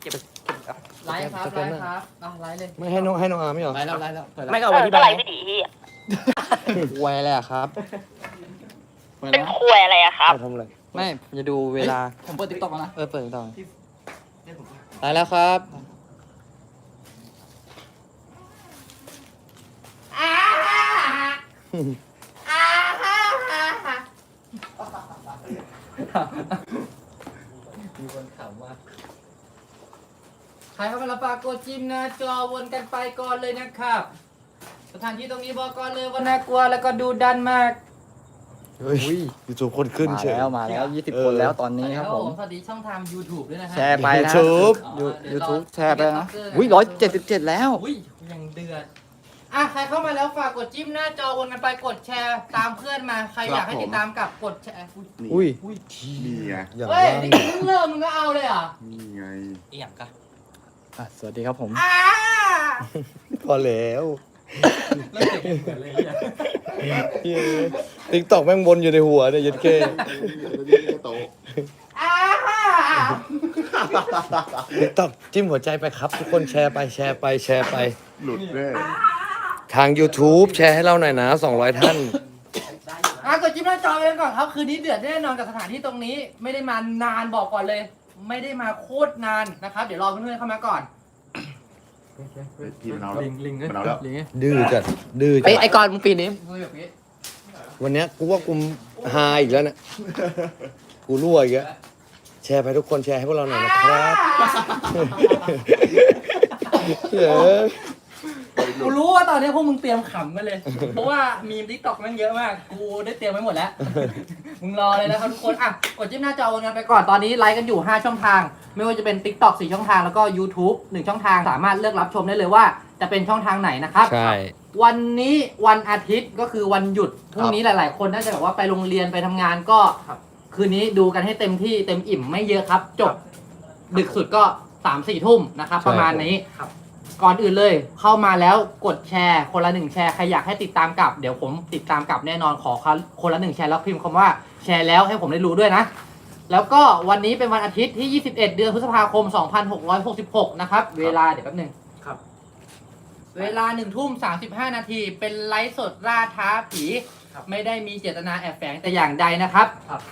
เก็บเก็บเอาไลฟ์ครับสแกไลนหฟ์น้าครับอะไลฟ์เลยไม่ให้น้องให้น้องอาร์ไม่เหรอไล่แล้วไล่แล้วเปิดแล้วไม่ก็เอาไว้ที่บ้านไม่ดีพี่ไว้เลยอะครับเปิดเป็นแล้วควยอะไรอะครับ ไปทำอะไรไม่ผมจะดูเวลา ผมเปิดติ๊กต็อกแล้วนะ เออเปิดต่อตายแล้วครับ มีคนถามว่าใครเข้ามาแล้วฝากกดจิ้มหน้าจอวนกันไปก่อนเลยนะครับ สถานที่ตรงนี้บอกก่อนเลยว่าน่ากลัวแล้วก็ดูดันมากเฮ้ยยูทูบคนขึ้นมาเฉย แล้วมาแล้วยี่สิบเออคนแล้วตอนนี้ครับผม สวัสดีช่องทาง YouTube ด้วยนะฮะแชร์ไปนะ YouTube ยูเดี๋ยวยูรอทูบแชร์ไปนะเดี๋ยวรออุ้ยร้อยเจ็ดสิบเจ็ดแล้ว อุ้ยยังเดือดอะใครเข้ามาแล้วฝากกดจิ้มหน้าจอวนกันไปกดแชร์ตามเพื่อนมาใครอยากให้ติดตามกับกดแชร์อุ๊ยอุ้ยนี่ไงอย่างเฮ้ยว่านี่เพิ่งเริ่มมึงก็เอาเลยเหรอะนี่ไง เอี่ยมกัน อะสวัสดีครับผมอ่าพอแล้วแล้วเก็บเหมือนเลยเนี่ยติ๊กตอกแม่งวนอยู่ในหัวเนี่ยยัดเก้อ่าติ๊กตอกจิ้มหัวใจไปครับ ทุกคนแชร์ไปแชร์ไปแชร์ไป หลุดเลยทาง YouTube แชร์ให้เราหน่อยนะ 200 ท่าน อะกดจิ้มหน้าจอไปกันก่อนครับ คืนนี้เดือดแน่นอนกับสถานที่ตรงนี้ ไม่ได้มานานบอกก่อนเลย ไม่ได้มาโคตรนานนะครับ เดี๋ยวรอเพื่อนๆเข้ามาก่อน พี่มันเอาแล้วลิงลิงมันเอาแล้ว ลิงดื้อจัดดื้อจัไอ้ดไอ้กอนมึงปีนี้มือแบบนี้วันเนี้ยกูว่ากูฮาอีกแล้วเนี่ยกูรั่วอีกแล้วแชร์ไปทุกคนแชร์ให้พวกเราหน่อยนะครับเออ กูรู้ว่าตอนนี้พวกมึงเตรียมขำกันเลย เพราะว่ามีมทิกตอกมันเยอะมาก กูได้เตรียมไว้หมดแล้ว มึงรอเลยนะครับทุกคน อะ กดจิ้มหน้าจอวนกันไปก่อน ตอนนี้ไลฟ์กันอยู่ 5 ช่องทาง ไม่ว่าจะเป็น TikTok 4 ช่องทาง แล้วก็ YouTube 1 ช่องทาง สามารถเลือกรับชมได้เลยว่า จะเป็นช่องทางไหนนะครับ ใช่ วันนี้วันอาทิตย์ก็คือวันหยุดพรุ่งนี้หลาย ๆ คนน่าจะแบบว่าไปโรงเรียนไปทำงานก็คืนนี้ดูกันให้เต็มที่เต็มอิ่มไม่เยอะครับ จบ ดึกสุดก็3ามสี่ทุ่มนะครับ ใช่ ประมาณนี้ ก่อนอื่นเลย เข้ามาแล้วกดแชร์คนละหนึ่งแชร์ใครอยากให้ติดตามกลับเดี๋ยวผมติดตามกลับแน่นอนขอคนละหนึ่งแชร์แล้วพิมพ์คำว่าแชร์แล้วให้ผมได้รู้ด้วยนะ แล้วก็วันนี้เป็นวันอาทิตย์ที่ 21 เดือนพฤษภาคม 2666 นะครับ เวลาเดี๋ยวแป๊บหนึงครับ เวลาหนึ่งทุ่ม35นาทีเป็นไลฟ์สดล่าท้าผี ไม่ได้มีเจตนาแอบแฝงแต่อย่างใดนะครับครับ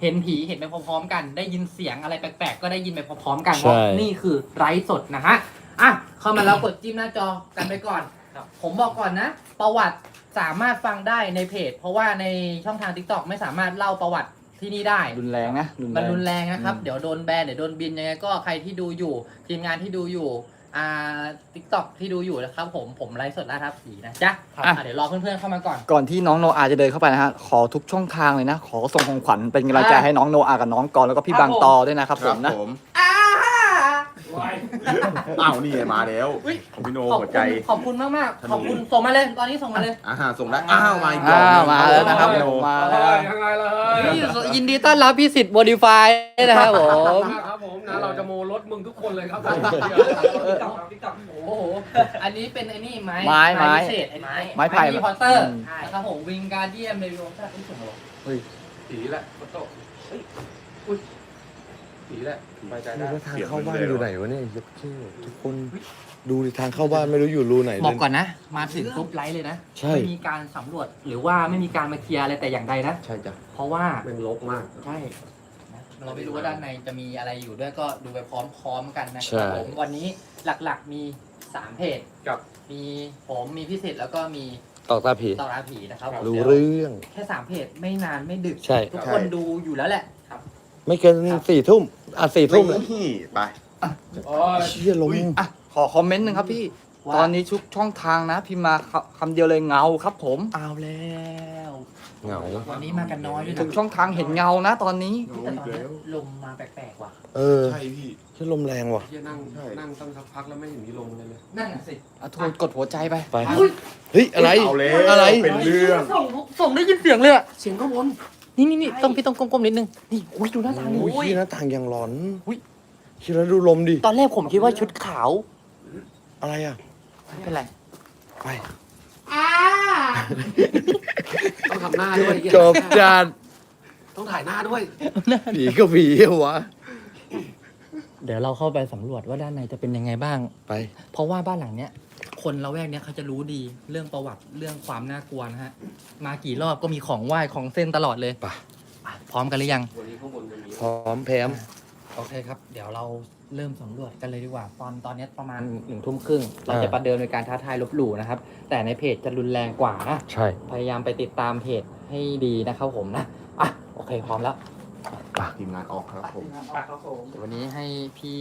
เห็นผีเห็นไปพร้อมๆกัน ได้ยินเสียงอะไรแปลกๆ ก็ได้ยินไปพร้อมๆกันใช่เพราะนี่คือไลฟ์สดนะฮะ อะเข้ามาแล้วกดจิ้มหน้าจอกันไปก่อน ครับ ผมบอกก่อนนะ ประวัติสามารถฟังได้ในเพจ เพราะว่าในช่องทาง t ิ k t o k ไม่สามารถเล่าประวัติที่นี่ได้ รุนแรงนะรุนมันแรงรุนแรงนะครับ อืม เดี๋ยวโดนแบนเดี๋ยวโดนบินยังไงก็ใครที่ดูอยู่ ทีมงานที่ดูอยู่อ่าทิกตอกที่ดูอยู่นะครับผมผมไลฟ์สดนะครับสีนะจ๊ะอะอะเดี๋ยวรอเพื่อนๆเข้ามาก่อน ก่อนที่น้องโนอาจะเดินเข้าไปนะฮะ ขอทุกช่องทางเลยนะ ขอส่งของขวัญเป็นกำลังใจอะให้น้องโนอากับน้องกอนแล้วก็พี่ครับบางตอด้วยนะครับผมนะผมอ่า อ้าวนี่ไงมาแล้วอุ๊ยของพี่โนขอบหัวคุใจณขอบคุณมากมากๆธนูขอบคุณส่งมาเลย ตอนนี้ส่งมาเลยอ่าส่งได้อ้าวมาอีกดอกอ้าวหนึ่งมาแล้วนะครับพี่โน มาแล้วยังไงเลยนี่ยินดีต้อนรับพี่สิทธิ์โมดิฟายนะครับผม ครับผมนะเราจะโมรถมึงทุกคนเลยครับผมติ๊กต็อกติ๊กต็อกโอ้โอ้โห อันนี้เป็นไอ้นี่ไม้ไม้ไม้พิเศษไอ้ไม้ไม้ไผ่มีพอตเตอร์อืม นะครับผมวิงการเดียมในรวมท่าที่สูงหรอผีแหละโฟโต้เฮ้ยอุ้ย ผีแหละไปใจได้แล้วทางเข้าบ้านอยู่ไหนวะเนี่ยยัดเก้ทุกคนดูดิทางเข้าบ้านไม่รู้อยู่รูไหนบเลอกย ก่อนนะ มาถึงปุ๊บไลฟ์เลยนะ ใช่ ไม่มีการสำรวจหรือว่าไม่มีการมาเคลียร์อะไรแต่อย่างใดนะ ใช่จ้ะเพราะว่าเป็นลกมาก ใช่นะเราไม่รู้ว่าด้านในจะมีอะไรอยู่ด้วยก็ดูไปพร้อมๆกันนะคใช่ รับผมวันนี้หลักๆมีสามเพจกับ มีผมมีพิเศษแล้วก็มีตอกตาผี ตอราผีนะครับผมรู้เดี๋ยวเรื่อง แค่สามเพจไม่นานไม่ดึก ใช่ ทุกคนดูอยู่แล้วแหละครับ ไม่เกินสี่ทุ่ม อะสี่ทุ่มแล้วนี่ไปโอ้ยเชี่ยลมอะขอคอมเมนต์หนึ่งครับพี่ ว่า ตอนนี้ทุกช่องทางนะพิมพ์มาคำเดียวเลยเงาครับผม เอาแล้ว เหงา วันนี้มากันน้อยด้วยทุนะกช่องทางเห็นเงานะ ตอนนี้ แต่ตอนนี้ลมมาแปลกๆว่ะ เออใช่พี่เชี่ยลมแรงว่ะเฮียนั่งใช่ นั่งตั้งสักพักแล้วไม่เห็นมีลมเลยเลยนั่นน่ะสิอะทุกคนกดหัวใจไปไป เฮ้ย อะไร เอาแล้วอะไร เป็นเรื่องส่งส่งได้ยินเสียงเลยอะเสียงก็วน นี่นี่นี่ต้องพี่ต้องก้มๆนิดนึง นี่อุ้ยดูหน้าทางนี้โอ้ยที่หน้าต่างยังร้อนอุ๊ยเชี่ยแล้วดูลมดิ ตอนแรกผมคิดว่าชุดขาว อะไรอะ ไม่เป็นไร ไปต้องทำหน้าด้วยจบจานต้องถ่ายหน้าด้วย ผีก็ผีเหรอวะ เดี๋ยวเราเข้าไปสำรวจว่าด้านในจะเป็นยังไงบ้าง ไป เพราะว่าบ้านหลังเนี้ย คนละแวกเนี้ยเขาจะรู้ดีเรื่องประวัติเรื่องความน่ากลัวนะฮะ มากี่รอบก็มีของไหว้ของเส้นตลอดเลยไป อะพร้อมกันหรือยังวันนี้ข้างบนจะมีพร้อมแพร้มโอเคครับ เดี๋ยวเราเริ่มสำรวจกันเลยดีกว่า ตอนตอนเนี้ยประมาณหนึ่งทุ่มครึ่ง เราจะประเดิมในการท้าทายลบหลู่นะครับ แต่ในเพจจะรุนแรงกว่านะ ใช่ พยายามไปติดตามเพจให้ดีนะครับผมนะ อะ โอเค พร้อมแล้ว ทีมงานออกครับผมเดี๋ยววันนี้ให้พี่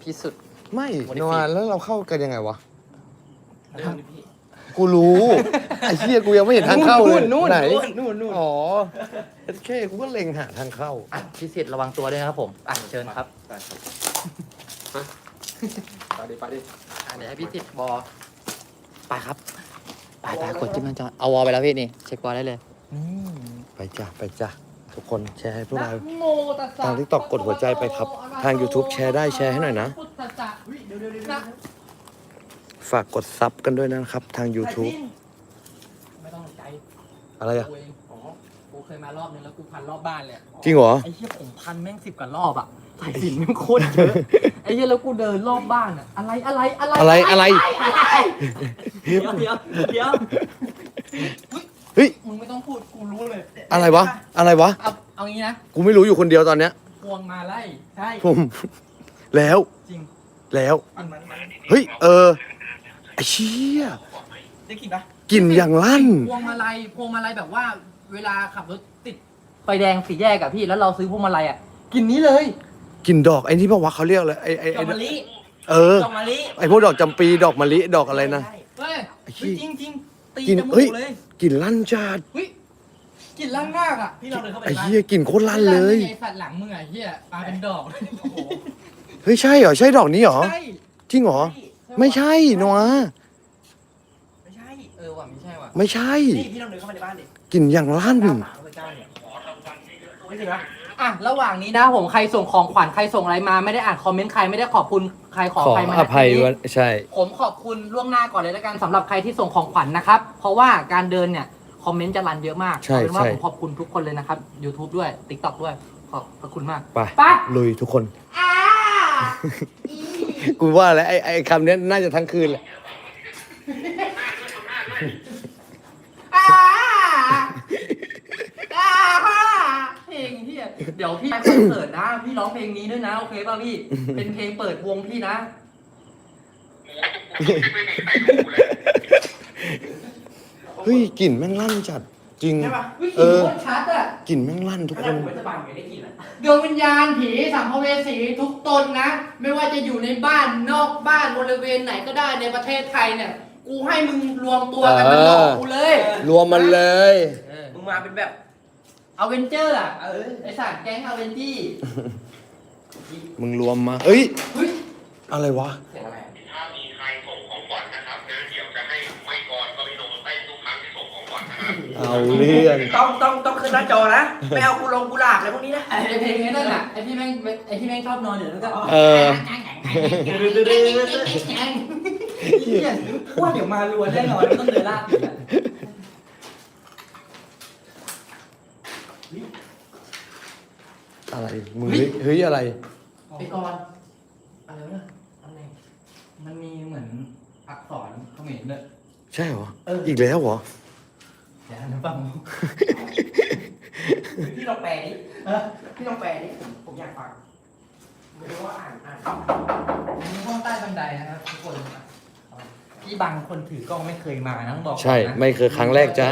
พี่สุด ไม่วันนี้นฟรีวลแล้วเราเข้ากันยังไงวะเริ่มดิพี่กูรู้ ไอ้เหี้ยกูยังไม่เห็นทางเข้าเลยนู่นไหนนู่นนู่นนู่นอ๋อโอเคกูก็เล็งหาทางเข้าอะพี่สิทธิ์ระวังตัวด้วยนะครับผมอะเชิญครับได้ครับฮะไปดิไปดิอะเดี๋ยวให้พี่สิทธิ์บอไปครับไปไปกดจิ้มหน้าจอเอาวอลไปแล้วพี่นี่ เช็ควอลได้เลยนี่ไปจ้ะไปจ้ะ ทุกคนแชร์ให้พวกเรานะโมตัสสะทาง TikTok กดหัวใจไปครับทาง YouTube แชร์ได้แชร์ให้หน่อยนะพุทธัสสะเดี๋ยวเดี๋ยวเดี๋ยวนะ ฝากกดซับกันด้วยนะครับ ทาง YouTube ไม่ต้องใจอะไรอะ กูเองอ๋อกูเคยมารอบนึงแล้วกูพันรอบบ้านเลยอะจริงเหรอ ไอ้เหี้ยผมพันแม่งสิบกว่ารอบอะสายสินแม่งโคตรเยอะไอ้เหี้ยแล้วกูเดินรอบบ้านอะอะไรอะไรอะไรอะไรอะไร เดี๋ยวเดี๋ยวเดี๋ยวเฮ้ย มึงไม่ต้องพูดกูรู้เลย อะไรวะ อะไรวะ เอาเอางี้นะกูไม่รู้อยู่คนเดียวตอนเนี้ยพวงมาไล่ใช่ผม แล้ว จริงแล้ว มันมันมันเฮ้ย เออไอ้เชี่ยได้กลินปะกลิ่นอย่างลั่น พวงมาลัยพวงมาลัยแบบว่าเวลาขับรถติดไฟแดงสีแยกอะพี่แล้วเราซื้อพวงมาลัยอะกลินนี้เลยกลิ่นดอกไอ้นี่ปะวะเขาเรียกอะไรไอ้ไอ้ดอไอ้กมะลิเออ ดอกมะลิไอ้พวกดอกจำปีดอกมะลิดอกอะไรนะเฮ้ยไอ้เหี้เฮ้ยยจริงจริงๆตีกลิ่นจมูเฮ้ย กเลยกลิ่นลั่นจัดเฮ้ย กลิ่นล่างมากอะพี่เราเดินเข้าไปไอ้เหี้ยกลิ่นโคตรลั่นเลย ไอ้สัตว์หลังมึงอะเหี้ยปลาเป็นดอกโอ้โหเฮ้ยใช่เหรอใช่ดอกนี้เหรอใช่จริงเหรอไม่ใช่นัวไม่ใช่เออว่ะไม่ใช่ว่ะไม่ใช่นี่พี่ลองเดินเข้ามาในบ้านดิกลิ่นอย่างลั่นหน้าหมาพระเจ้าเนี่ยไม่จริงปะอะระหว่างนี้นะผมใครส่งของขวัญใครส่งอะไรมาไม่ได้อ่านคอมเมนต์ใครไม่ได้ขอบคุณใครขอขอใครมาอภัยในที่นี้วันใช่ ผมขอบคุณล่วงหน้าก่อนเลยแล้วกันสำหรับใครที่ส่งของขวัญนะครับ เพราะว่าการเดินเนี่ย คอมเมนต์จะรันเยอะมากใช่เอาเป็นว่าใช่ ผมขอบคุณทุกคนเลยนะครับ YouTube ด้วย TikTok ด้วย ขอบพระคุณมาก ไปไป ลุยทุกคนกูว่าแล้วไอ้ไอ้คำเนี้ยน่าจะทั้งคืนแหละอ่าอ่าเพลงที่เดี๋ยวพี่ไปคอนเสิร์ตนะพี่ร้องเพลงนี้ด้วยนะ โอเคป่ะพี่ เป็นเพลงเปิดวงพี่นะเฮ้ยกลิ่นแม่งลั่นจัดจริง ใช่ป่ะวิเอธีอโคตรชัดอะกลิ่นแม่งลั่นทุกคนดวงวิญญาณผีสัมภเวสีทุกตนนะ ไม่ว่าจะอยู่ในบ้านนอกบ้านบริเวณไหนก็ได้ในประเทศไทยเนี่ย กูให้มึงรวมตัวกันมาหลอกกูเลยรวมมันเลย มึงมาเป็นแบบอเวนเจอร์อะไอสัตว์แก๊งอเวนจี้มึงรวมมาเฮ้ย เฮ้ยอะไรวะ เสียงอะไรอะถ้ามี เอาเรื่องต้องต้องต้องขึ้นหน้าจอนะไม่เอากูลงกูหลากอะไรพวกนี้นะไอเพลงนี้นั่นน่ะไอที่แม่งไอที่แม่งชอบนอนอยู่แล้วก็เออเหี้ยว่าเดี๋ยวมารัวแน่นอนไม่ต้องเดินลากอีกอะอะไรมึงเฮ้ยเฮ้ยอะไรไปก่อนอะไรวะเนี่ยอะไรมันมีเหมือนอักษรเขมรด้วยใช่เหรอเอออีอีกแล้วเหรอ เดี๋ยวนะฟังพี่ลองแปลดิเออพี่ลองแปลดิผมผมอยากฟังไม่รู้ว่าอ่านอ่านมีห้องใต้บันไดนะครับทุกคนพี่บางคนถือกล้องไม่เคยมานะต้องบอกก่อนนะใช่ ไม่เคยครั้งแรกจ้า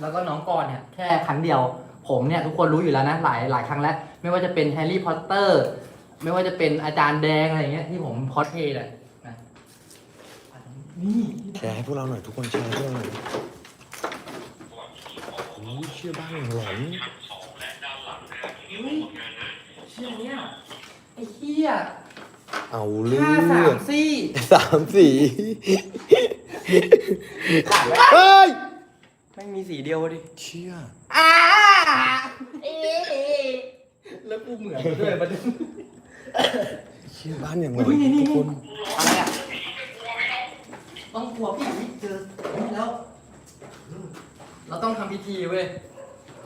แล้วก็น้องกรณ์เนี่ยแค่ครั้งเดียว ผมเนี่ยทุกคนรู้อยู่แล้วนะหลายหลายครั้งแล้ว ไม่ว่าจะเป็นแฮร์รี่พอตเตอร์ ไม่ว่าจะเป็นอาจารย์แดงอะไรอย่างเงี้ยที่ผมคอสเพลย์เลยนะนี่ แชร์ให้พวกเราหน่อยทุกคนแชร์ให้พวกเราหน่อย โอ้ยเชื่อบ้านหลอนเฮ้ยเชื่อเนี่ยไอ้เหี้ยเอาเรื่ห้าสาองมสี่สามสี่เฮ้ยแม่งมีสีเดียวดิ เชี่ยอ่าเอ๊ะแล้วกูเหมือนมาด้วยมาดูเชี่ยบ้านอย่างหลอนเฮ้ยนี่นี่ทุกคนอะไรอะต้องกลัวพี่เจอนี่แล้ว เราต้องทำพิธีเว้ย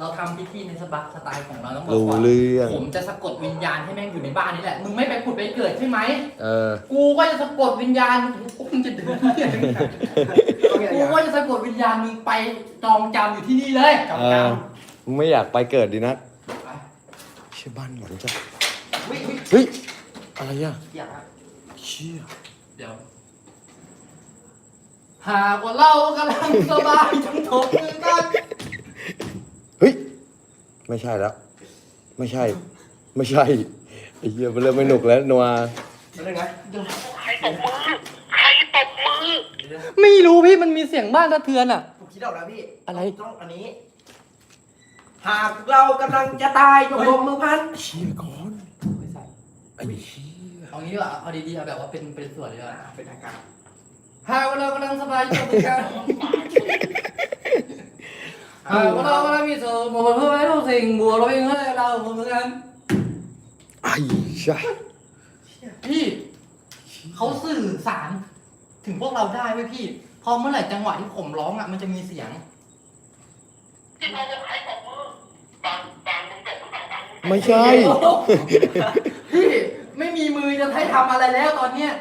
เราทำพิธีในสบักสไตล์ของเราต้องบอกรู้ก่อนเรื่อง ผมจะสะกดวิญญาณให้แม่งอยู่ในบ้านนี่แหละ มึงไม่ไปผุดไปเกิดใช่ไหม เออ กูก็จะสะกดวิญญาณพวกมึงจะเดินที่ไหนกูก็จะสะกดวิญญาณมึงไปจองจำอยู่ที่นี่เลยจองเอจอมึงไม่อยากไปเกิดดีนะำไปเชื่อบ้านหลังจ้ะวิวิเฮ้ย อะไรอะอย่าเชี่ยเดี๋ยว หากว่าเรากำลังสบายจงถกมือกันเฮ้ย ไม่ใช่แล้ว ไม่ใช่ ไม่ใช่ไอ้เหี้ยมันเริ่มไม่หนุกแล้วนัวแล้วนึงนะใครตบมือ ใครตบมือ ไม่รู้พี่มันมีเสียงบ้านสะเทือนอะ ผมคิดออกแล้วพี่อะไร ต้องอันนี้ หากเรากำลังจะตายจงลงมือพันเชี่ยก่อนไม่ใส่ไอ้เชี่ยเอางี้ดีกว่าเอาดีๆเอาแบบว่าเป็นเป็นส่วนดีกว่าเป็นทางการ หากว่าเรากำลังสบายจงมือกันหากว่าเรากำลังมีสุขหมดเพื่อให้ทุกสิ่งบวกเราเองให้เราเหมือนกันไอ้ช่ะพี่เขาสื่อสาร ถึงพวกเราได้ไหมพี่ พอเมื่อไหร่จังหวะที่ผมร้องอะมันจะมีเสียง ที่เขาบอกใครตบมือบางบางมึงตบหรือเปล่าบางมึงตบไม่ใช่ พี่ไม่มีมือจะให้ทำอะไรแล้วตอนเนี้ย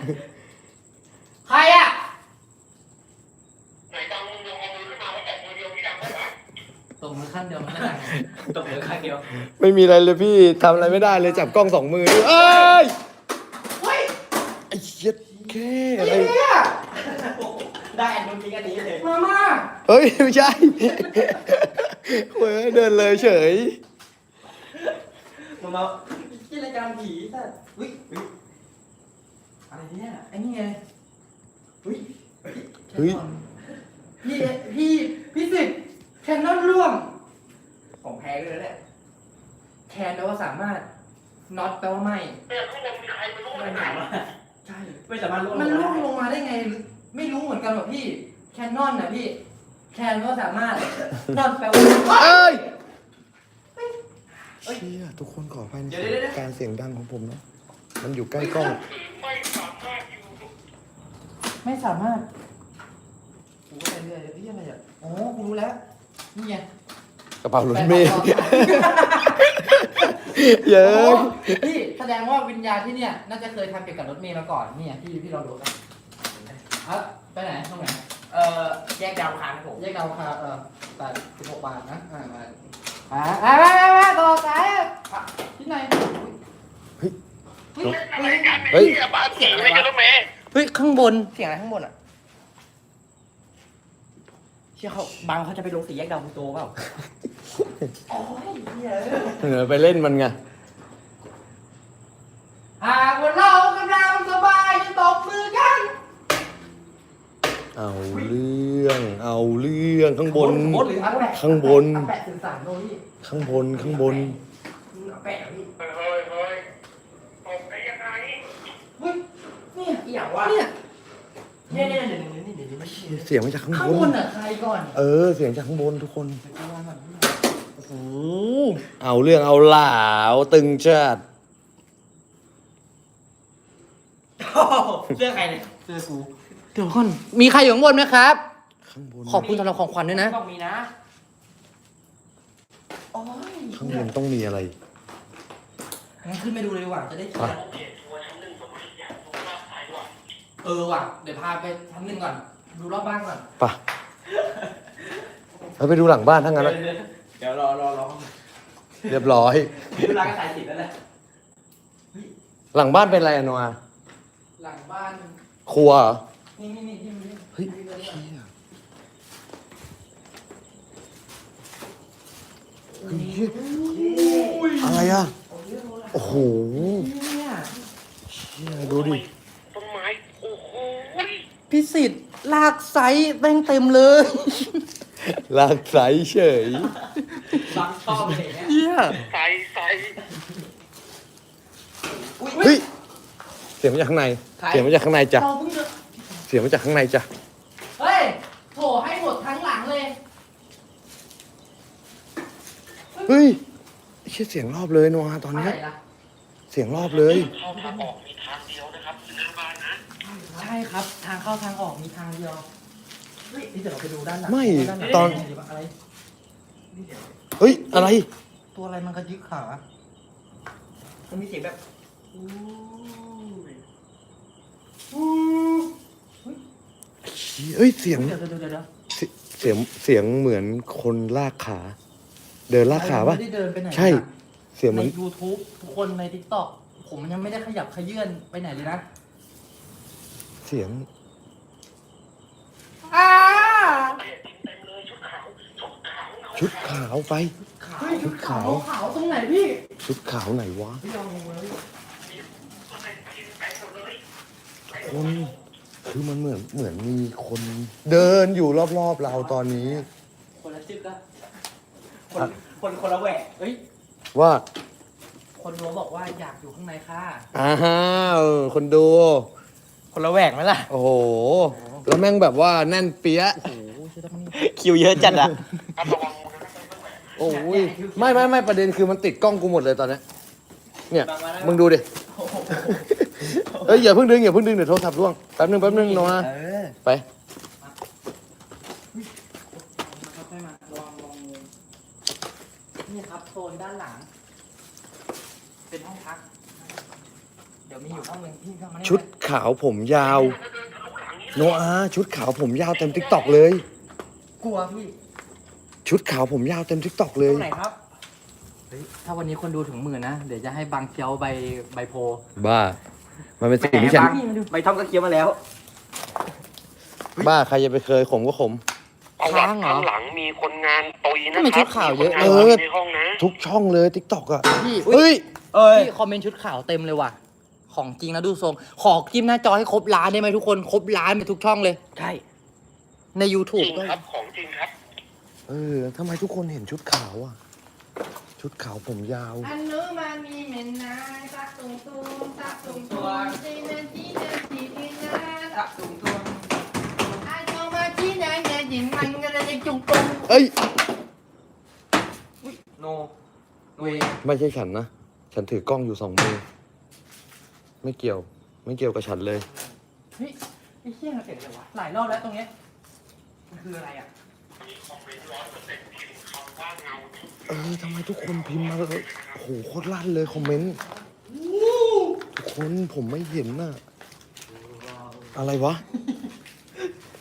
ใครอะ ไหนบางมึงลองเอามือขึ้นมาว่าตบมือเดียวที่ดังได้ไหมตบมือขั้นเดียวมันได้ไงตบมือข้างเดียวไม่มีอะไรเลยพี่ทำอะไรไม่ได้เลยจับกล้องสองมือด้วยเอ้ยเฮ้ยไอ้เหี้ยแค่อะไรไอ้เนี่ยได้อันนู้นทิ้งอันนี้เลยมามาเฮ้ยไม่ใช่เว้ยเดินเลยเฉยมึงมาที่รายการผีสัตว์อุ้ยอุ้ยอะไรเนี่ยไอ้นี่ไงอุ้ยเฮ้ย พี่พี่พี่สิบแคนนอนร่วงของแพงเลยนะเนี่ยแคนแปลว่าสามารถน็อตแปลว่าไม่เออข้างบนมีใครไม่รู้ไม่เลยถามว่าใช่ไม่สามารถล่วงมันลล่วงงลงมาได้ไง ไม่รู้เหมือนกันหรอกพี่ แคนนอนนะพี่ แคนก็สามารถนอนแปลว่าเอ้ยเชี่ยทุกคนขออภัยในการเสียงดังของผมนะมันอยู่ใกล้กล้อง ไม่สามารถ กูก็ไปเรื่อยพี่อะไรอะอ๋อกูรู้แล้วนี่ไงกระเป๋ารถเมย์แปลว่าเยโอ้อะพี่แสดงว่าวิญญาณที่เนี่ยน่าจะเคยทำเกี่ยวกับรถเมล์มาก่อนนี่ไงพี่พี่ลองดูกันเอะไปไหนตรงไหนเอ่อแยกดาวคานครับผมแยกเราคาเออแปดสิบหกบาทนะอ่ามาอ่าอ่ามามามาต่อสายอะอะที่ไหนเฮ้ยเฮ้ย อะไรกันเฮ้ยเนี่ยบ้านผีไม่ใช่รถเมย์เฮ้ย ข้างบน เสียงอะไรข้างบนอะ เชื่อเขาบางเขาจะไปลงสี่แยกดาวพูโตเปล่าโอ้ยเหี้ยเหนือไปเล่นมันไง หากว่าเรากำลังสบายจะตบมือกันเอาเรื่อง เอาเรื่องข้างบน บนหรืออันแปะข้างบน อันแปะสื่อสารโดยพี่ข้างบนข้างบนเอาแปะพี่เฮ้ยเฮ้ยเฮ้ยตบได้ยังไง เฮ้ยเนี่ยอีหยังวะเนี่ยเนี่ยเนี่ยเดี๋ยวเดี๋ยว เดี๋ยวเดี๋ยวเดี๋ยวเสียงมาจากข้างข้างบบนนอะใครก่อนเออ เสียงจากข้างบนทุกคนโอ้โหเอาเรื่องเอาหลาวตึงจัดโอ้โหเสื้อใครเนี่ยเจอกูเดี๋ยวก่อนมีใครอยู่ข้างบนไหมครับ ข้างบนขอบคุณสำหรับของขวัญด้วยนะ บอกมีนะโอ้ยข้างบนต้องมีอะไร งั้นขึ้นไปดูเลยดีกว่าจะได้เคลียร์เปลี่ยนตัวชั้นหนึ่งสมมติอยากรู้รอบสายว่ะเออว่ะ เดี๋ยวพาไปชั้นหนึ่งก่อน ดูรอบบ้านก่อนปะเราไปดูหลังบ้านทั้างนั้นอะเดี๋ยวรอรอรอเรียบร้อย ดูร้านกระสายสินแล้วแหละหลังบ้านเป็นอะไรอะนัวหลังบ้าน ครัวเหรอนี่นี่นี่ที่มันนี่เฮ้ยอะไรอะโอ้โหเนี่ยเชี่ยดูดิ ต้นไม้ โอ้โห พิสิทธิ์ ลากไซส์แม่งเต็มเลย ลากใสเฉยบางชอบเลยเนี่ยเฮียใส่ใส่เฮ้ยเสียงมาจากข้างใน เสียงมาจากข้างในจ้ะเราเพิ่งจะเสียงมาจากข้างในจ้ะเฮ้ยโถให้หมดทั้งหลังเลย เฮ้ยเชี่ยเสียงรอบเลยนัวตอนอะเนี้ไรยล่ะเสียงรอบเลย เข้าทางออกมี ช่ครับ ทางเข้าทางออกมีทางเดียวเฮ้ยนี่เดี๋ยวเราไปดูด้านหลังไม่ด้านหลังตอนหรือว่าอะไรเฮ้ย อะไร ตัวอะไรมันกระยึกขามันมีเสียงแบบเฮ้ย เสียง เดี๋ยวเดี๋ยวเดี๋ยวเดี๋ยวเสียง เสียงเหมือนคนลากขา เดินลากขาปะไม่ได้เดินไปไหนใช่นะเสียงเหใน มือน YouTube ทุกคนใน TikTok ผมยังไม่ได้ขยับขยื่นไปไหนเลยนะ เสียงชุดขาวไป เฮ้ยชุดขาว ขาวตรงไหนพี่ชุดขาวไหนวะคนคือมันเหมือนเหมือนมีคนเดินอยู่รอบๆเราตอนนี้ คนละจึกอะคนคนคนละแหวกเฮ้ย ว่าคนรู้บอกว่าอยากอยู่ข้างในค่ะ อ้าวคนดู คนละแหวกไหมล่ะ โอ้โห แล้วแม่งแบบว่าแน่นเปี้ยะคิวเยอะจัดอะโอ้ยไม่ไม่ไม่ประเด็นคือมันติดกล้องกูหมดเลยตอนเนี้ยเนี่ยบังมาได้มึงดูดิ เอ้ยอย่าเพิ่งดึงอย่าเพิ่งดึงเดี๋ยวโทรศัพท์ร่วง แป๊บนึงแป๊บนึงโนอาเออไปค่อยๆมาลองลองนี่ครับโซนด้านหลัง เป็นห้องพักเดี๋ยวมีอยู่ห้องหนึ่งพี่เข้ามาได้ไหมชุดขาวผมยาว โนอาชุดขาวผมยาวเต็มทิกตอกเลย กลัวพี่ชุดขาวผมยาวเต็มทิกตอกเลยตรงไหนครับเฮ้ยถ้าวันนี้คนดูถึงหมื่นนะ เดี๋ยวจะให้บางเคียวใบใบโพบ้า มันเป็นสิ่งที่ฉัน ใบทอมก็เคี้ยวมาแล้ว บ้าใครจะไปเคยขมก็ขมค้างเหรอข้างหลังมีคนงานตุยนะทำไมคชุรับดขาวเยอะ มีคนงานเออในห้องนะ ทุกช่องเลยทิกตอกอะพี่เฮ้ย เอ้ย พี่คอมเมนต์ชุดขาวเต็มเลยว่ะ ของจริงนะดูทรง ขอจิ้มหน้าจอให้ครบล้านได้ไหมทุกคน ครบล้านไปทุกช่องเลย ใช่ ใน จ YouTube ริงด้วยครับของจริงครับ เออทำไมทุกคนเห็นชุดขาวอะชุดขาวผมยาวอันนู้มันมีเหม็นนายตักตุงตุงตักตุงตุงจีนันจีนันจีนีนาตักตุงตัวอาโจมาจีนันจะยินมันก็จะจุกตุงเอ้ย โนเวยไม่ใช่ฉันนะ ฉันถือกล้องอยู่สองมือ ไม่เกี่ยว ไม่เกี่ยวกับฉันเลย เฮ้ยไอ้เหี้ยเสียงอะไรวะหลายรอบแล้วตรงเนี้ยมันคืออะไรอะเออทำไมทุกคนพิมพ์มาเลยโอ้โหโคตรลั่นเลยคอมเมนต์ทุกคนผมไม่เห็นน่ะ อะไรวะ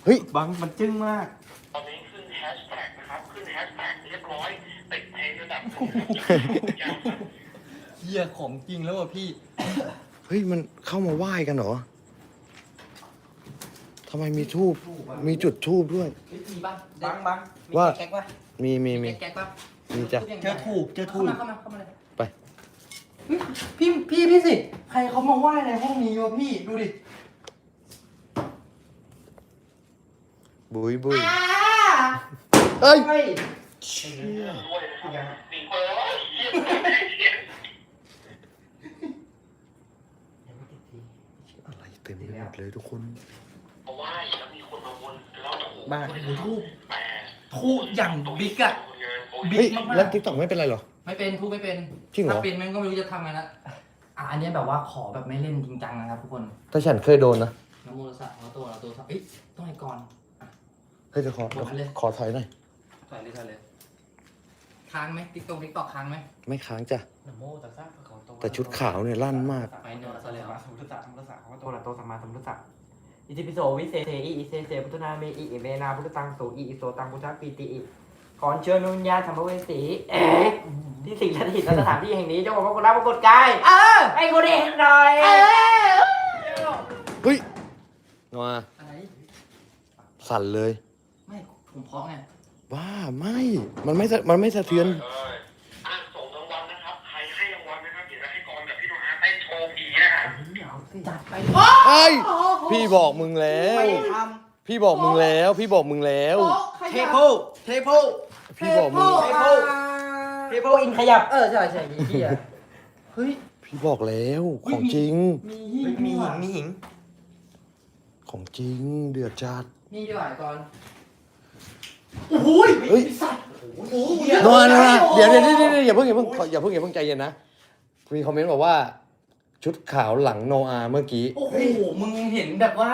เฮ้ย บังมันจึ้งมาก ตอนนี้ขึ้นแฮชแท็กนะครับ ขึ้นแฮชแท็กเรียบร้อยติดเทรนด์ระดับยาวครับ เหี้ยของจริงแล้วว่ะพี่ เฮ้ย มันเข้ามาไหว้กันเหรอทำไมมีทูบมีจุดทูบด้วย เฮ้ยมีป่ะบังบังว่าแก๊กปะมีมีมี แก๊กๆป่ะมีจ้ะ เจอถูกเจอถูก เข้ามาเข้ามาเข้ามาเลยไป เฮ้ยพี่พี่พี่สิ ใครเขามาไหว้ในห้องนี้วะพี่ดูดิ บุยบุยอ่าเอ้ย เฮ้ยเชี่ย สี่เบอร์เยี่ยม อะไรเต็มไป หมดเลยทุกคน เพราะว่าแล้วมีคนมาวนแล้วถูกบ้า ทูบแต่ทูบอย่างบิ๊กอะคนงานตุยบิ๊เฮ้ยกมากๆแล้วทิกตอกไม่เป็นไรเหรอไม่เป็นทูบไม่เป็นจริงเหรอ ถ้าเป็นมันก็ไม่รู้จะทำไงละอะอันเนี้ยแบบว่าขอแบบไม่เล่นจริงจังนะครับทุกคนถ้าฉันเคยโดนนะ นะโมตัสสะพระโตอะระหะโตสัมเอ้ยต้องให้ก่อน เฮ้ยเดี๋ยวขอ หมดเลย ขอถอยหน่อย ถอยเลยถอยเลยค้างไหมติ๊กตอกติ๊กตอกค้างไหมไม่ค้างจ้ะนะโมตัสสะภะคะวะโต แต่ชุดขาวเนี่ยลั่นมากไปเนอะซะแล้วสมุทธัสสะสมุทธัสสะภะคะวะโตระโตสัมมาสัมพุทธัสสะอิติปิโสวิเศษเทอิอิเศษเสพุทธนาเมอิอิเมนาพุทธตังโสอิอิโสตังพุทธปีติอิขอนเชิญนุญญาณสัมเวสีเอ๊ะที่สิ่งสถิตณสถานที่แห่งนี้เจ้าของพระคุณรับปรากฏกายเออให้กูได้เห็นหน่อยเออเฮ้ยนัวอะไรสั่นเลย ไม่ผมเพราะไงว้าไม่ มันไม่สะมันไม่สะเทือน เอ้ย พี่บอกมึงแล้วไม่ได้ทพี่บอกมึงแล้ว พี่บอกมึงแล้วโต๊ะขำเทยับโพเทโพพี่บอกมึง เทโพเทโพอินขยับ เออ ใช่ใช่มีพี่อะเฮ้ย พี่บอกแล้ว ของจริง มีหิ่งมีหิงมีหิงของจริง เดือดจัด นี่ดีกว่าก่อน โอ้โหเฮ้ยไอ้สัตว์โอ้โหนัวนัวเดี๋ยวเดี๋ยวเดี๋ยวเดี๋ยวอย่าเพิ่งอย่าเพิ่งขออย่าเพิ่งอย่าเพิ่งใจเย็นนะ มีคอมเมนต์บอกว่า ชุดขาวหลังโนอาเมื่อกี้ โอ้โห มึงเห็นแบบว่า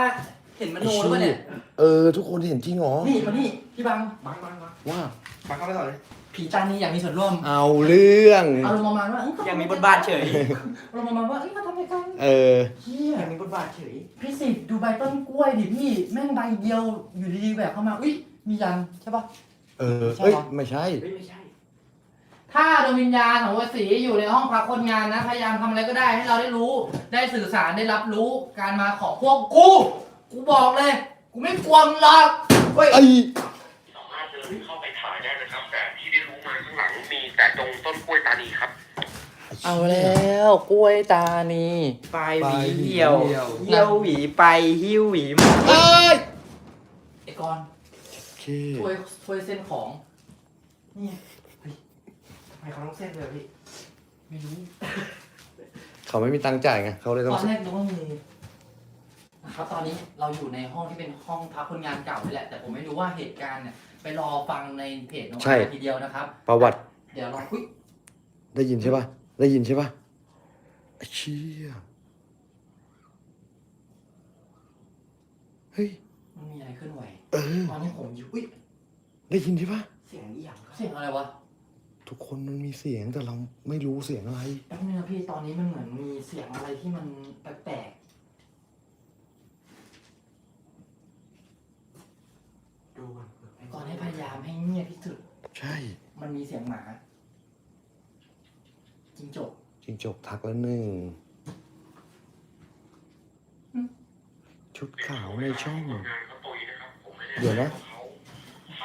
เห็นมโนหรือเปล่าเนี่ย เออ ทุกคนเห็นจริงเหรอ นี่มานี่ พี่บัง บังบังบังว่าบังเข้าไปก่อนเลย ผีตานีอยากมีส่วนร่วมเอาเรื่อง อารมณ์ประมาณว่าเอ้ยังมีบทบาทเฉยอารมณ์ประมาณว่าเอ้ยมาทำอะไรกันเออ เฮียยังมีบทบาทเฉย พี่สิทธิ์ดูใบต้นกล้วยดิพี่ แม่งใบเดียวอยู่ดีๆแบบเข้ามา อุ้ยมียันใช่ปะ เออใช่เอ้ยเหรอไม่ใช่ เฮ้ยไม่ใช่ ถ้าดวงวิญญาณของวสีอยู่ในห้องพักคนงานนะ พยายามทำอะไรก็ได้ให้เราได้รู้ ได้สื่อสารได้รับรู้การมาของพวกกู กูบอกเลย กูไม่กลัวมึงหรอกเฮ้ยไอ้สามารถเดินเข้าไปถ่ายได้นะครับ แต่ที่ได้รู้มาข้างหลังมีแต่ตรงต้นกล้วยตานีครับ เอาแล้วกล้วยตานีปลายหวีเหี่ยวเหี่ยวหวีไปหิ้วหวีมาเอ้ยไอ้กอนโอเคช่วยช่วยเส้นของนี่ ทำไมเขาต้องเส้นเลยพี่ไม่รู้เขาไม่มีตังค์จ่ายไงเขาเลยตต้องอนแรกนึกว่างูนะครับตอนนี้เราอยู่ในห้องที่เป็นห้องพักคนงานเก่านี่แหละ แต่ผมไม่รู้ว่าเหตุการณ์เนี่ยไปรอฟังในเพจน้องอาทีเดียวนะครับ ประวัติเดี๋ยวลองคุยได้ยินใช่ป่ะได้ยินใช่ป่ะไอ้เชี่ยเฮ้ยมันมีอะไรเคลื่อนไหวเออตอนนี้ผมอยู่อุ้ยได้ยินใช่ป่ะเสียงอีหยังครับเสียงอะไรวะ ทุกคนมันมีเสียงแต่เราไม่รู้เสียงอะไร แป๊บนึงนะพี่ตอนนี้มันเหมือนมีเสียงอะไรที่มันแปลกดูก่อนๆก่อนให้พยายามให้เงียบที่สุด ใช่มันมีเสียงหมาจิงจก จิงจกทักแล้วหนึ่งอืม ชุดขาวในช่องงานเขาตุยนะครับผมไม่ได้เดี๋ยวนะเขา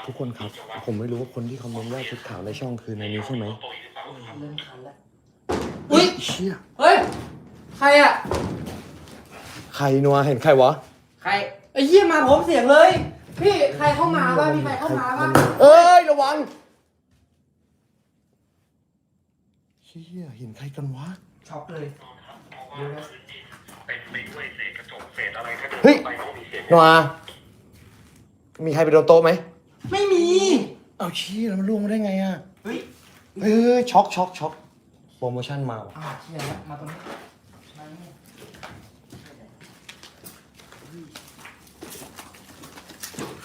ทุกคนครับ ผมไม่รู้ว่าคนที่คอมเมนต์ว่าชุดขาวในช่องคือในนี้ใช่ไหมตุยหรือเปล่าครับเริ่มคันแล้วอุ้ยเชี่ยเฮ้ย ใครอะใครนัวเห็นใครวะ ใครไอ้เหี้ยมาพร้อมเสียงเลย พี่ใครเข้ามาบ้างมีใครเข้ามาบ้างเอ้ยระวังเชี่ยเห็นใครกันวะ ช็อกเลยเดี๋ยวนะเป็นไปด้วยเศษกระจกเศษอะไรถ้าเดินเฮ้ยไปต้องมีเสียงนัวมีใครไปโดนโต๊ะไหม ไม่มี เอาเชี่ยแล้วมันล่วงมาได้ไงอะเฮ้ยเออช็อกช็อกช็อกโปรโมชั่นมาว่ะอ่าเชียร์แล้วมาตรงนี้มานี่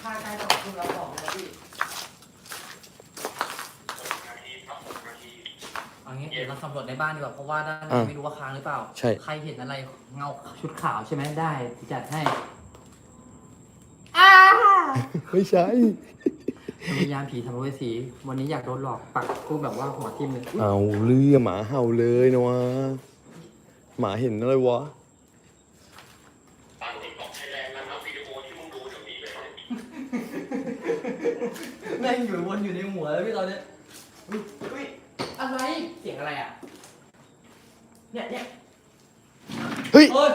ค่าใช้ต่อคุณเราบอกเลยนะพี่นาทีครับหกนาทีเอางี้เดี๋ยวเราสำรวจในบ้านดีกว่าเพราะว่าด้านในอะไม่รู้ว่าค้างหรือเปล่า ใช่ ใครเห็นอะไรเงาชุดขาวใช่ไหมได้จัดให้ ไม่ใช่วิญญาณผีทำเวสี วันนี้อยากโดนหลอกปักกูแบบว่าหัวทิ่มเลยเอาเรื่องหมาเห่าเลยนัวหมาเห็นอะไรวะตามติ๊กต็อกไทยแลนด์นะครับวิดีโอที่มึงดูเดี๋ยวนี้เลยครับแม่งอยู่วนอยู่ในหัวแล้วพี่ตอนเนี้ยอุ้ยอุ้ยอะไรเสียงอะไรอะ เนี่ยเนี่ยเฮ้ยเอ้ย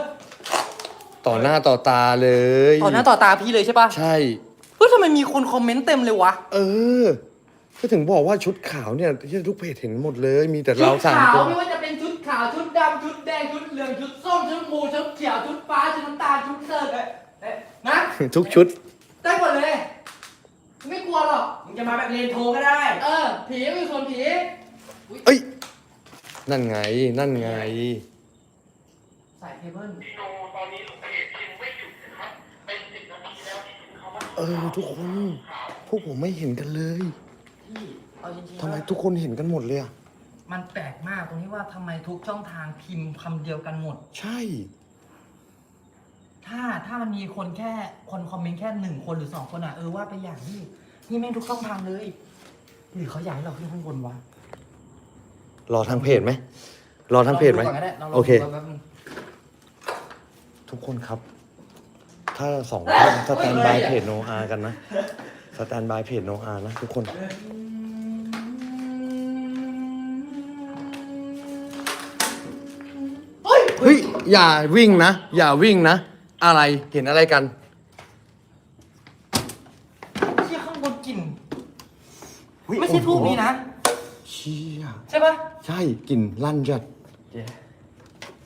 ต่อหน้าต่อตาเลย ต่อหน้าต่อตาพี่เลยใช่ปะ ใช่ เฮ้ยทำไมมีคนคอมเมนต์เต็มเลยวะ เออ ก็ถึงบอกว่าชุดขาวเนี่ยที่ทุกเพจเห็นหมดเลย มีแต่เราสามชุดคขาวน ไม่ว่าจะเป็นชุดขาว ชุดดำชุดแดง ชุดเหลือง ชุดส้ม ชุดหมูชุดเขียว ชุดฟ้า ชุดน้ำตาล ชุดเสิร์ฟเอ๊ะนะทุกชุด ได้หมดเลย ไม่กลัวหรอก มึงจะมาแบบเรนโทรก็ได้ เออ ผีก็คือคนผี เอ้ย นั่นไง นั่นไง สายเคเบิล พี่โนตอนนี้ลูก เขามาเออทุกคน พวกผมไม่เห็นกันเลยพี่เอาจริงๆทำไมแล้วทุกคนเห็นกันหมดเลยอะมันแปลกมากตรงที่ว่าทำไมทุกช่องทางพิมพ์คำเดียวกันหมด ใช่ ถ้าถ้ามันมีคนแค่คนคอมเมนต์แค่หนึ่งคนหรือสองคนอะเออว่าไปอย่างนี้นี่แม่งทุกช่องทางเลย หรือเขาอยากให้เราขึ้นข้างบนวะรอทางเพจไหมรอทางเพจไหมลองดูก่อนก็ด้ลงดูโอเคก่นแป๊บนึงทุกคนครับ ถ้าสองคนสแตนบายเพจโนอากันนะสแตนบายเพจโนอานะทุกคน เฮ้ย อย่าวิ่งนะ อย่าวิ่งนะ อะไรเห็นอะไรกัน เชี่ยข้างบนกลิ่นไม่ใช่ทูบนี้นะ เชี่ยใช่ปะใช่กลิ่นลั่นจัด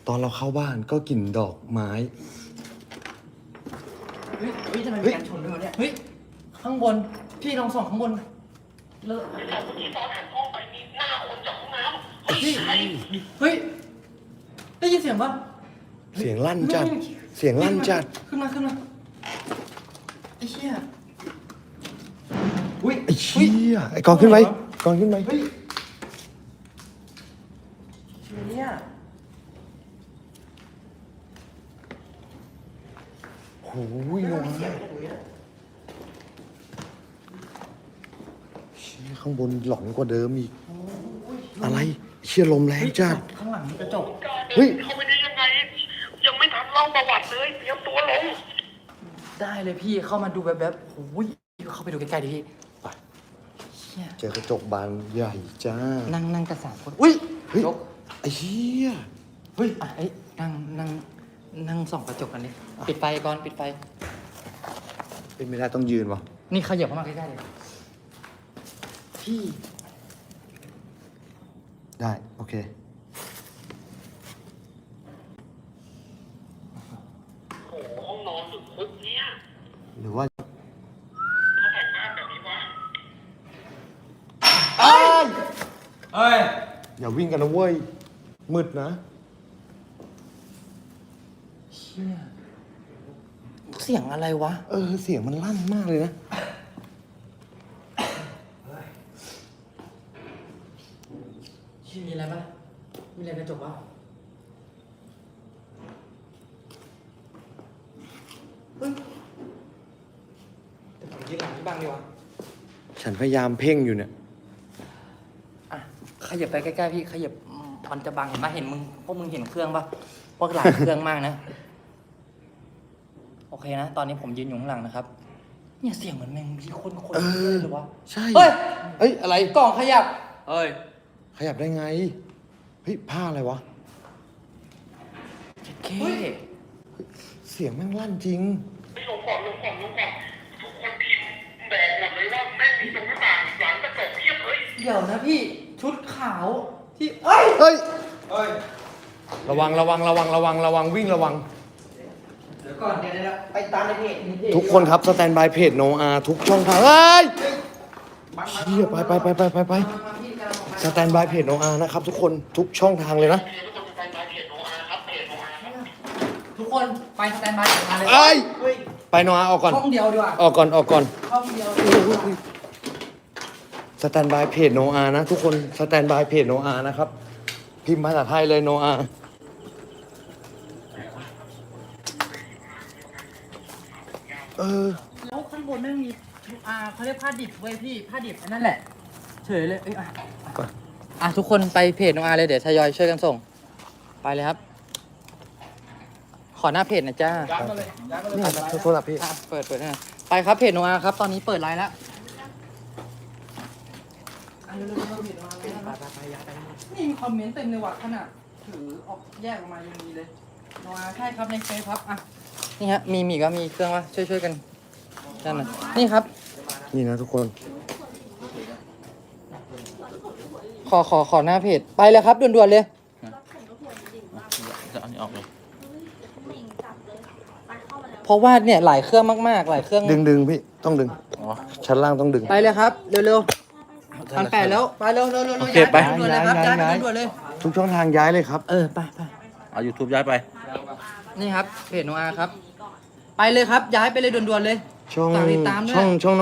ตอนเราเข้าบ้านก็กลิ่นดอกไม้ เฮ้ยเฮ้ยทำไมมีการชนด้วยวะเนี่ย เฮ้ย ข้างบน พี่ลองส่องข้างบนแล้วแต่เมื่อกี้ตอนหันกล้องไปมีหน้าคนจากห้องน้ำพี่เฮ้ย ได้ยินเสียงปะเสียงลั่นจัด เสียงลั่นจัด ขึ้นมาขึ้นมาไอ้เชี่ยไอ้เชี่ยไอ้กองขึ้นไว้ก่อนขึ้นไหมเนี่ย โอ้ยโนอาเชี่ยข้างบนหลอนกว่าเดิมอีก อะไร เชี่ยลมแรงจัด ข้างหลังมีกระจกเฮ้ย เข้าไปได้ยังไง ยังไม่ทันเล่าประวัติเลยเตรียมตัวลง ได้เลยพี่เข้ามาดูแบบแบบโอ้ยเข้าไปดูใกล้ๆดิพี่เชี่ยเจอกระจกบานใหญ่จ้า นั่งนั่งกันสามคนอุ้ยเฮ้ย ยกไอ้เหี้ยเฮ้ยอะเอ้ยนั่งนั่ง นั่งส่องกระจกกันดิปิดไฟก่อนปิดไฟ เป็นไม่ได้ต้องยืนวะนี่ขยับเข้ามาใกล้ๆเลยพี่ได้ โอเค โอ้โหห้องนอนสุดคุกเนี่ยหรือว่าเขาแต่งบ้านแบบนี้วะอ้ายเอ้ย อย่าวิ่งกันนะเว้ยมืดนะเชี่ยเสียงอะไรวะ เออ เสียงมันลั่นมากเลยนะชื่อมีอะไรปะมีอะไรกระจกปะเฮ้ยแต่ผมยืนหลังที่บ้างดีกว่าฉันพยายามเพ่งอยู่เนี่ย อะขยับไปใกล้ๆพี่ขยับอืมมันจะบังเห็นไหมเห็นมึงพวกมึงเห็นเครื่องปะว่าหลายเครื่องมากนะโอ เคนะ ตอนนี้ผมยืนอยู่ข้างหลังนะครับ เนี่ยเสียงเหมือนแมงมีคนคนเออ หรือวะใช่เฮ้ยเอ้ยอะไรกล่องขยับ เฮ้ย ขยับได้ไงเฮ้ยผ้าอะไรวะเคเสียงแม่งลั่นจริงไปลงก่อนลงก่อนลงก่อนทุกคนพิมพ์บอกหมดเลยว่าแม่งมีตรงหน้าต่างหลังกระจกเพียบเลยเดี๋ยวนะพี่ชุดขาวที่เอ้ย เฮ้ย ระวังระวังระวังระวังระวังวิ่งระวังเดี๋ยวก่อนเดี๋ยวเดี๋ยวไปตามในเพจมีเพจทุกคนครับสแตนบายเพจโนอาทุกช่องทางเฮ้ยเชี่ยไปไปไปไปไปไปสแตนบายเพจโนอานะครับ ทุกคนทุกช่องทางเลยนะเดี๋ยวทุกคนไปมาเพจโนอาครับเพจโนอาครับทุกคนไปสแตนบายของมาเลยเอ้ยไปโนอาออกก่อนห้องเดียวดีกว่าออกก่อนออกก่อนห้องเดียวสแตนบายเพจโนอานะ ทุกคนสแตนบายเพจโนอานะครับพิมพ์ภาษาไทยเลยโนอา เออ แล้วข้างบนแม่งมีอ่าเขาเรียกผ้าดิบเว้ยพี่ผ้าดิบอันนั่นแหละ เฉยเลยเอ้ยอะก่อน อะทุกคนไปเพจน้องอาเลยเดี๋ยวทยอยช่วยกันส่ง ไปเลยครับ ขอหน้าเพจหนะจ้านี่โทรศัพท์พี่ อะเปิดเปิดให้หน่อยไปครับเพจโนอาครับ ตอนนี้เปิดไลน์แล้วอะเร็วๆๆเพจโนอาเลยนะครับนี่มีคอมเมนต์เต็มเลยว่ะขนาดถือออกแยกออกมายังมีเลยโนอาใช่ครับในเฟซครับอะ นี่ฮะ มีมีก็มีเครื่องวะช่วยช่วยๆกันนั่นน่ะนี่ครับ นี่นะทุกคน ขอขอขอหน้าเพจไปเลยครับด่วนๆเลย จะเอาอันนี้ออกเลยเพราะว่าเนี่ยหลายเครื่องมากๆ หลายเครื่อง ดึงดึงพี่ ต้องดึง อ๋อชั้นล่างต้องดึง ไปเลยครับ เร็วๆพันแปดแล้วไปเร็วๆเร็วๆเร็วๆโอเคไปย้ายด่วนๆเลยครับย้าย้ายยย้าย ด่วนๆเลย ทุกช่องทางย้ายเลยครับ เออ ไปไปเอายูทูบย้ายไป นี่ครับเพจโนอาครับ ไปเลยครับย้ายไปเลยด่วนๆเลย ช่องฝากติดตามด้วย ช่องช่อง